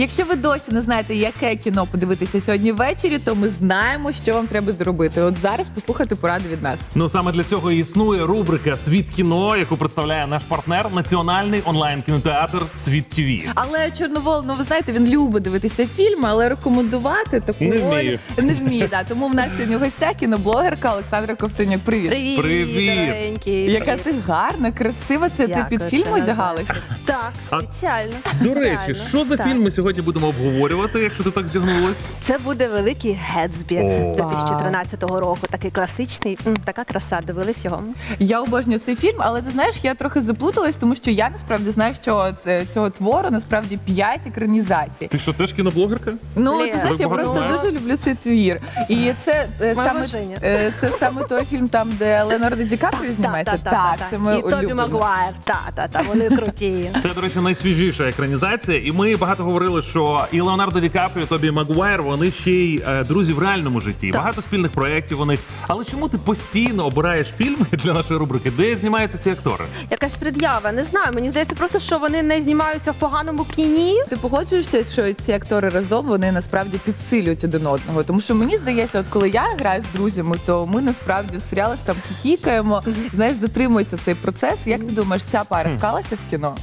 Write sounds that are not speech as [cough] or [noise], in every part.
Якщо ви досі не знаєте, яке кіно подивитися сьогодні ввечері, то ми знаємо, що вам треба зробити. От зараз послухайте поради від нас. Ну саме для цього і існує рубрика Світ кіно, яку представляє наш партнер Національний онлайн кінотеатр Світ ТВ. Але Чорновол, ну ви знаєте, він любить дивитися фільми, але рекомендувати таку Не роль вміє. не вміє. Да. Тому в нас сьогодні в гостях кіноблогерка Олександра Ковтонюк. Привіт. Привіт, Привіт. Яка ти гарна, красива. Це ти під фільм одягалася? Так, спеціально. До речі, що за Так. фільм ми сьогодні будемо обговорювати, якщо ти так вдягнулась? Це буде великий Гетсбі 2013 року. Такий класичний, М, така краса. Дивились його. Я обожнюю цей фільм, але ти знаєш, я трохи заплуталась, тому що я насправді знаю, що це- цього твору насправді п'ять екранізацій. Ти що, теж кіноблогерка? Ну, Лє. ти знаєш, Ви я багато просто знаєте? дуже люблю цей твір. І це е, Моє саме е, це саме той фільм, там де Леонардо Ді Капріо знімається. Так, це ми І Тобі Магуайр. Та, та, та, вони круті. Це, до речі, найсвіжіша екранізація, і ми багато говорили, що і Леонардо Ді Капріо, і Тобі Магуайр, вони ще й е, друзі в реальному житті. Багато спільних проєктів у них. Але чому ти постійно обираєш фільми [laughs] для нашої рубрики, де знімаються ці актори? Якась пред'ява. Не знаю. Мені здається, просто що вони не знімаються в поганому кіні. Ти погоджуєшся, що ці актори разом вони насправді підсилюють один одного. Тому що мені здається, от коли я граю з друзями, то ми насправді в серіалах там хіхікаємо, знаєш, затримується цей процес. Як ти думаєш, ця пара склалася в кіно?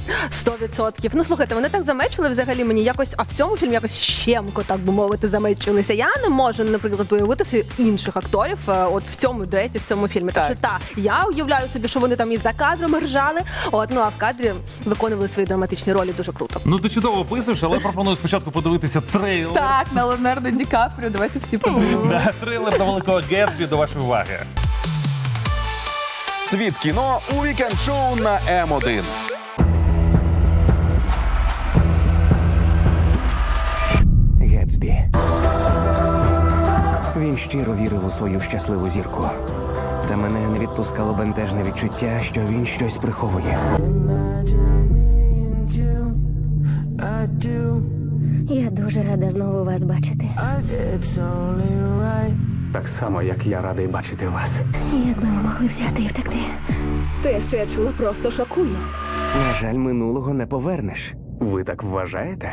100%. Ну слухайте, вони так замечили взагалі мені якось, а в цьому фільмі якось щемко, так би мовити, замечилися. Я не можу, наприклад, уявити собі інших акторів е, от в цьому дуеті, в цьому фільмі. Так, Так. що так, я уявляю собі, що вони там і за кадром ржали, от ну а в кадрі виконували свої драматичні ролі дуже круто. Ну ти чудово описуєш, але пропоную спочатку подивитися трейлер. Так, на Леонардо Ді Капріо. Давайте всі подивимося. Да, трейлер до великого Гетсбі до вашої уваги. Світ кіно у вікенд шоу на М1. Гетсбі. Він щиро вірив у свою щасливу зірку. Та мене не відпускало бентежне відчуття, що він щось приховує. Я дуже рада знову вас бачити. Так само, як я радий бачити вас. Якби ми могли взяти і втекти. Те, що я чула, просто шокує. На жаль, минулого не повернеш. Ви так вважаєте?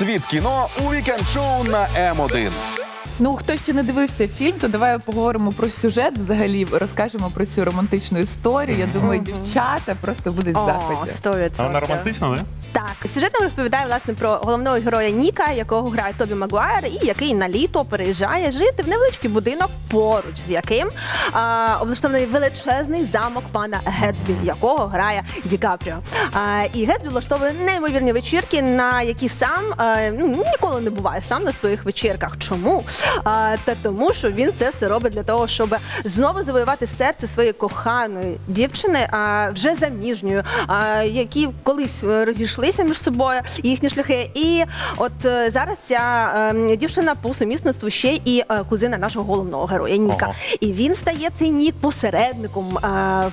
Світ кіно у вікенд шоу на М1. Ну, хто ще не дивився фільм, то давай поговоримо про сюжет. Взагалі розкажемо про цю романтичну історію. Я думаю, дівчата просто будуть в захваті. 100%. А Вона романтична, не? Так, сюжет нам розповідає власне про головного героя Ніка, якого грає Тобі Магуайр, і який на літо переїжджає жити в невеличкий будинок, поруч з яким а, облаштований величезний замок пана Гетсбі, якого грає Ді Капріо. А, і Гетсбі влаштовує неймовірні вечірки, на які сам а, ну, ніколи не буває сам на своїх вечірках. Чому? А, та тому, що він це все робить для того, щоб знову завоювати серце своєї коханої дівчини, а, вже заміжньою, а, які колись е, розійшлися між собою їхні шляхи. І от е, зараз ця е, дівчина по сумісництву ще і е, кузина нашого головного героя Ніка. Ага. І він стає цей нік посередником е,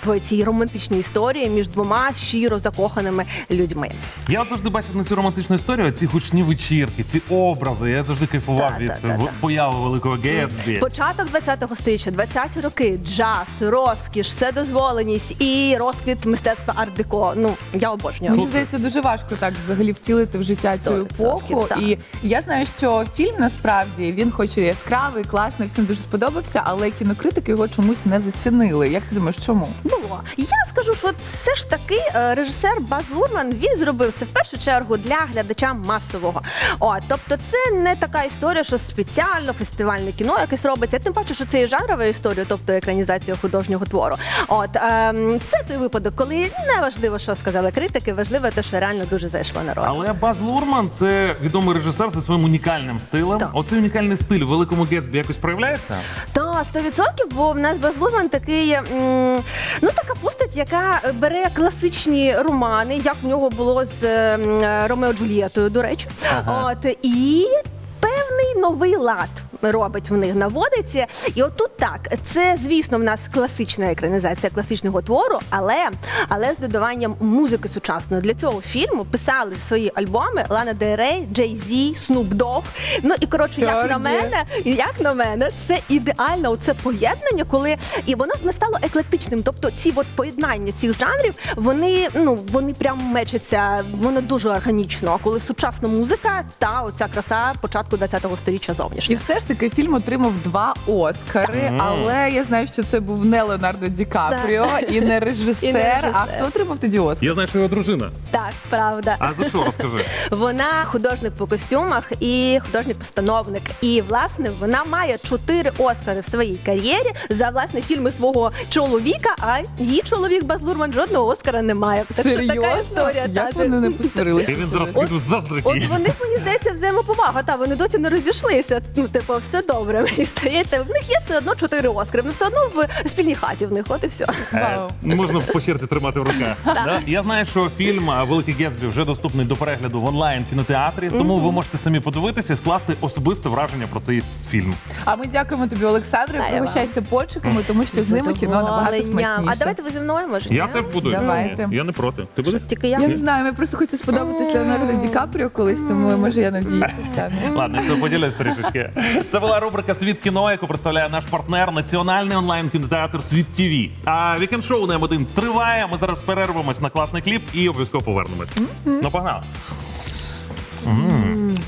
в цій романтичній історії між двома щиро закоханими людьми. Я завжди бачив на цю романтичну історію ці гучні вечірки, ці образи. Я завжди кайфував від та, появи великого Гетсбі. Початок 20-го сторіччя, 20-ті роки, джаз, розкіш, вседозволеність і розквіт мистецтва арт-деко. Ну я обожнюю. Мені здається, дуже важко так взагалі втілити в життя цю 100%, епоху. так. І я знаю, що фільм насправді він хоч і яскравий, класний, всім дуже сподобався, але кінокритики його чомусь не зацінили. Як ти думаєш, чому? Було. Я скажу, що все ж таки е, режисер Баз Лурман він зробив це в першу чергу для глядача масового. О, тобто, це не така історія, що спеціально фестивальне кіно якесь робиться. Я Тим паче, що це і жанрова історія, тобто екранізація художнього твору. От ем, це той випадок, коли не важливо, що сказали критики, важливо те, що реально дуже зайшло народ. Але Баз Лурман це відомий режисер зі своїм унікальним стилем. Так. Оцей унікальний стиль в великому Гетсбі якось проявляється. Та 100%, бо в нас Баз Лурман такий, м, ну така постать, яка бере класичні романи, як в нього було з м, Ромео Джульєтою, до речі. Ага. От і. Новий лад робить в них наводиться. І отут так, це звісно в нас класична екранізація класичного твору, але, але з додаванням музики сучасної. Для цього фільму писали свої альбоми Лана Дель Рей, Джей Зі, Снуп Дог. Ну і коротше, як на мене, як на мене, це ідеально оце поєднання, коли і воно не стало еклектичним. Тобто ці от поєднання цих жанрів, вони ну вони прям мечаться, воно дуже органічно. Коли сучасна музика та оця краса початку 20-го сторіччя І все ж таки фільм отримав два Оскари, Мгм. але я знаю, що це був не Леонардо Ді Капріо і не режисер. [laughs] І не режисер. А хто отримав тоді Оскар? Я знаю, що його дружина. Так, правда. А за що розкажи? [laughs] Вона художник по костюмах і художник-постановник. І власне вона має чотири Оскари в своїй кар'єрі за власне фільми свого чоловіка. А її чоловік Баз Лурман жодного Оскара не має. Так що така історія. Як та, вони не посварилися? І він зараз От- піду заздрить От їй. вони мені здається взаємоповага. Та вони досі не розійшлися. Ну, типу, все добре. [laughs] Мені здається, в них є все одно чотири Оскари. Вони все одно в спільній хаті в них. От і все. Е, Вау. Не можна по черзі тримати в руках. Да? Я знаю, що фільм а, Великий Гетсбі вже доступний до перегляду в онлайн кінотеатрі, тому ви можете самі подивитися і скласти особисте враження про цей фільм. А ми дякуємо тобі, Олександре. Дякую Пригощайся пончиками, тому що з ними кіно набагато Задоволенням. смачніше. А давайте ви зі мною може? Я ні? теж буду. Давайте. Я не проти. Ти будеш? Тільки я. Я не знаю, я просто хочу сподобатися Леонардо Ді Капріо колись, тому може я надіюся. Ладно, я щось трішечки. Це була рубрика Світ кіно, яку представляє наш партнер, національний онлайн-кінотеатр Світ ТВ. А вікенд шоу на М1 триває. Ми зараз перервемось на класний кліп і обов'язково повернемось. Ну, погнали. М.